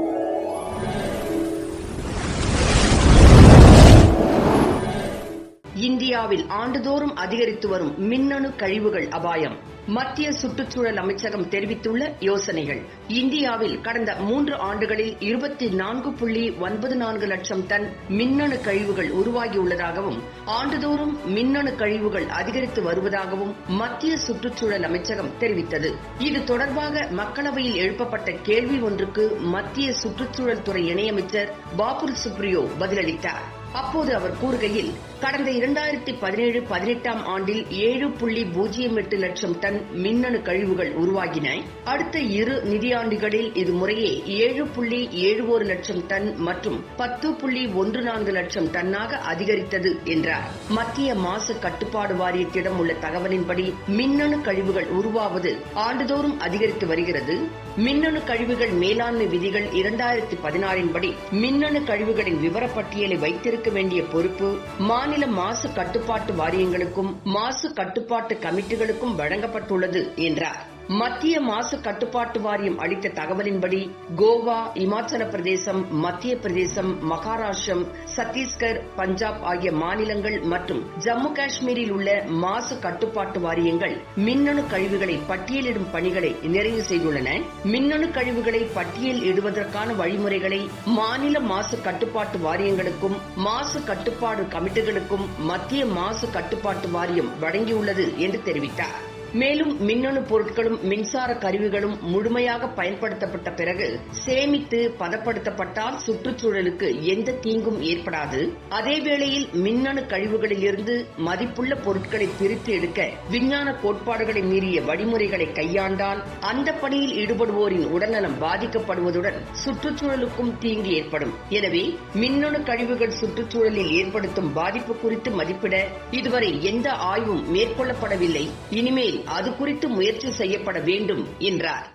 Bye. இந்தியாவில் ஆண்டுதோறும் அதிகரித்து வரும் மின்னணு கழிவுகள் அபாயம். மத்திய சுற்றுச்சூழல் அமைச்சகம் தெரிவித்துள்ள யோசனைகள். இந்தியாவில் கடந்த மூன்று ஆண்டுகளில் இருபத்தி நான்கு புள்ளி ஒன்பது நான்கு லட்சம் டன் மின்னணு கழிவுகள் உருவாகியுள்ளதாகவும் ஆண்டுதோறும் மின்னணு கழிவுகள் அதிகரித்து வருவதாகவும் மத்திய சுற்றுச்சூழல் அமைச்சகம் தெரிவித்தது. இது தொடர்பாக மக்களவையில் எழுப்பப்பட்ட கேள்வி ஒன்றுக்கு மத்திய சுற்றுச்சூழல் துறை இணையமைச்சர் பாபுல் சுப்ரியோ பதிலளித்தார். அப்போது அவர் கூறுகையில் கடந்த இரண்டாயிரத்தி பதினேழு பதினெட்டாம் ஆண்டில் ஏழு புள்ளி பூஜ்ஜியம் எட்டு லட்சம் டன் மின்னணு கழிவுகள் உருவாகின. அடுத்த இரு நிதியாண்டுகளில் இது முறையே ஏழு புள்ளி ஏழு ஒரு லட்சம் டன் மற்றும் பத்து புள்ளி ஒன்று நான்கு லட்சம் டன்னாக அதிகரித்தது என்றார். மத்திய மாசு கட்டுப்பாடு வாரியத்திடம் உள்ள தகவலின்படி மின்னணு கழிவுகள் உருவாவது ஆண்டுதோறும் அதிகரித்து வருகிறது. மின்னணு கழிவுகள் மேலாண்மை விதிகள் இரண்டாயிரத்தி பதினாறின்படி மின்னணு கழிவுகளின் விவரப்பட்டியலை வைத்திருக்க வேண்டிய பொறுப்பு மாநில மாசு கட்டுப்பாட்டு வாரியங்களுக்கும் மாசு கட்டுப்பாட்டு கமிட்டிகளுக்கும் வழங்கப்பட்டுள்ளது என்றார். மத்திய மாசு கட்டுப்பாட்டு வாரியம் அளித்த தகவலின்படி கோவா இமாச்சல பிரதேசம் மத்திய பிரதேசம் மகாராஷ்டிரம் சத்தீஸ்கர் பஞ்சாப் ஆகிய மாநிலங்கள் மற்றும் ஜம்மு காஷ்மீரில் உள்ள மாசு கட்டுப்பாட்டு வாரியங்கள் மின்னணு கழிவுகளை பட்டியலிடும் பணிகளை நிறைவு செய்துள்ளன. மின்னணு கழிவுகளை பட்டியல் இடுவதற்கான வழிமுறைகளை மாநில மாசு கட்டுப்பாட்டு வாரியங்களுக்கும் மாசு கட்டுப்பாடு கமிட்டிகளுக்கும் மத்திய மாசு கட்டுப்பாட்டு வாரியம் வழங்கியுள்ளது என்று தெரிவித்தார். மேலும் மின்னணு பொருட்களும் மின்சார கருவிகளும் முழுமையாக பயன்படுத்தப்பட்ட பிறகு சேமித்து பதப்படுத்தப்பட்டால் சுற்றுச்சூழலுக்கு எந்த தீங்கும் ஏற்படாது. அதேவேளையில் மின்னணு கழிவுகளில் இருந்து மதிப்புள்ள பொருட்களை பிரித்து எடுக்க விஞ்ஞான கோட்பாடுகளை மீறிய வழிமுறைகளை கையாண்டால் அந்த பணியில் ஈடுபடுவோரின் உடல்நலம் பாதிக்கப்படுவதுடன் சுற்றுச்சூழலுக்கும் தீங்கு ஏற்படும். எனவே மின்னணு கழிவுகள் சுற்றுச்சூழலில் ஏற்படுத்தும் பாதிப்பு குறித்து மதிப்பிட இதுவரை எந்த ஆய்வும் மேற்கொள்ளப்படவில்லை. இனிமேல் அது குறித்து முயற்சி செய்யப்பட வேண்டும் என்றார்.